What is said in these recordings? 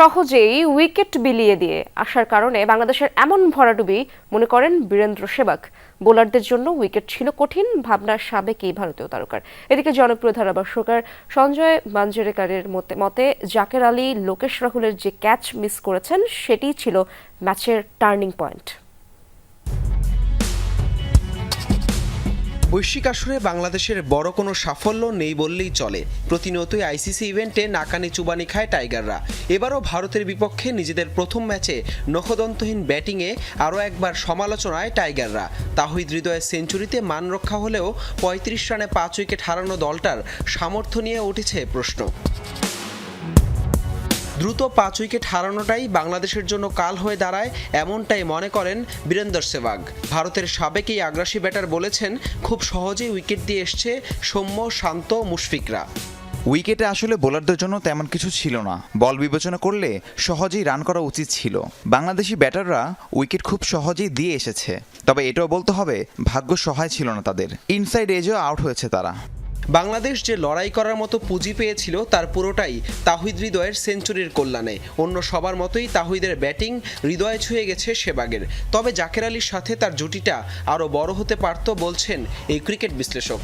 সহজেই উইকেট বিলিয়ে দিয়ে আসার কারণে বাংলাদেশের এমন ভরাডুবি, মনে করেন বীরেন্দ্র সেবাক বোলারদের জন্য উইকেট ছিল কঠিন, ভাবনার সাবেক এই ভারতীয় তারকার। এদিকে জনপ্রিয় ধারাভাষ্যকার সঞ্জয় মাঞ্জরেকারের মতে মতে জাকের আলী, লোকেশ রাহুলের যে ক্যাচ মিস করেছেন সেটি ছিল ম্যাচের টার্নিং পয়েন্ট। বৈশ্বিক আসরে বাংলাদেশের বড় কোনো সাফল্য নেই বললেই চলে। প্রতিনিয়তই আইসিসি ইভেন্টে নাকানি চুবানি খায় টাইগাররা। এবারও ভারতের বিপক্ষে নিজেদের প্রথম ম্যাচে নখদন্তহীন ব্যাটিংয়ে আরও একবার সমালোচনায় টাইগাররা। তাহিদ হৃদয়ের সেঞ্চুরিতে মান রক্ষা হলেও পঁয়ত্রিশ রানে পাঁচ উইকেট হারানো দলটার সামর্থ্য নিয়ে উঠেছে প্রশ্ন। দ্রুত পাঁচ উইকেট হারানোটাই বাংলাদেশের জন্য কাল হয়ে দাঁড়ায়, এমনটাই মনে করেন বীরেন্দর সেবাগ ভারতের সাবেক এই আগ্রাসী ব্যাটার বলেছেন, খুব সহজেই উইকেট দিয়ে এসছে সৌম্য, শান্ত, মুশফিকরা। উইকেটে আসলে বোলারদের জন্য তেমন কিছু ছিল না। বল বিবেচনা করলে সহজেই রান করা উচিত ছিল। বাংলাদেশি ব্যাটাররা উইকেট খুব সহজেই দিয়ে এসেছে। তবে এটাও বলতে হবে, ভাগ্য সহায় ছিল না তাদের। ইনসাইড এজেও আউট হয়েছে তারা। বাংলাদেশ যে লড়াই করার মতো পুঁজি পেয়েছিল, তার পুরোটাই তাহিদ হৃদয়ের সেঞ্চুরির কল্যাণে। অন্য সবার মতোই তাহিদের ব্যাটিং হৃদয়ে ছুঁয়ে গেছে সেবাগের। তবে জাকের আলীর সাথে তার জুটিটা আরও বড় হতে পারত বলছেন এই ক্রিকেট বিশ্লেষক।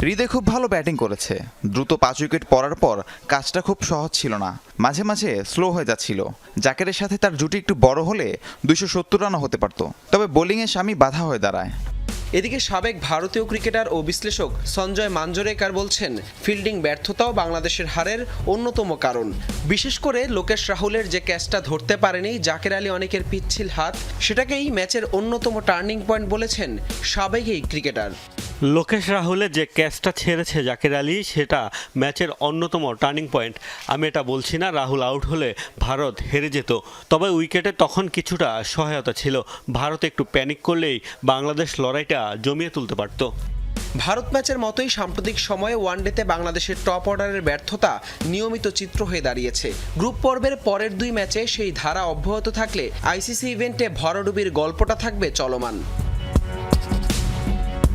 হৃদয় খুব ভালো ব্যাটিং করেছে। দ্রুত পাঁচ উইকেট পড়ার পর কাজটা খুব সহজ ছিল না। মাঝে মাঝে স্লো হয়ে যাচ্ছিল। জাকেরের সাথে তার জুটি একটু বড় হলে দুইশো সত্তর রানও হতে পারত। তবে বোলিংয়ে স্বামী বাধা হয়ে দাঁড়ায়। এদিকে সাবেক ভারতীয় ক্রিকেটার ও বিশ্লেষক সঞ্জয় মাঞ্জরেকার বলছেন, ফিল্ডিং ব্যর্থতাও বাংলাদেশের হারের অন্যতম কারণ। বিশেষ করে লোকেশ রাহুলের যে ক্যাচটা ধরতে পারেনি জাকের আলী অনেকের পিচ্ছিল হাত, সেটাকেই ম্যাচের অন্যতম টার্নিং পয়েন্ট বলেছেন সাবেক এই ক্রিকেটার। লোকেশ রাহুলের যে ক্যাচটা ছেড়েছে জাকির আলী, সেটা ম্যাচের অন্যতম টার্নিং পয়েন্ট। আমি এটা বলছি না, রাহুল আউট হলে ভারত হেরে যেত। তবে উইকেটে তখন কিছুটা সহায়তা ছিল। ভারত একটু প্যানিক করলেই বাংলাদেশ লড়াইটা জমিয়ে তুলতে পারত। ভারত ম্যাচের মতোই সাম্প্রতিক সময়ে ওয়ানডেতে বাংলাদেশের টপ অর্ডারের ব্যর্থতা নিয়মিত চিত্র হয়ে দাঁড়িয়েছে। গ্রুপ পর্বের পরের দুই ম্যাচে সেই ধারা অব্যাহত থাকলে আইসিসি ইভেন্টে ভরাডুবির গল্পটা থাকবে চলমান।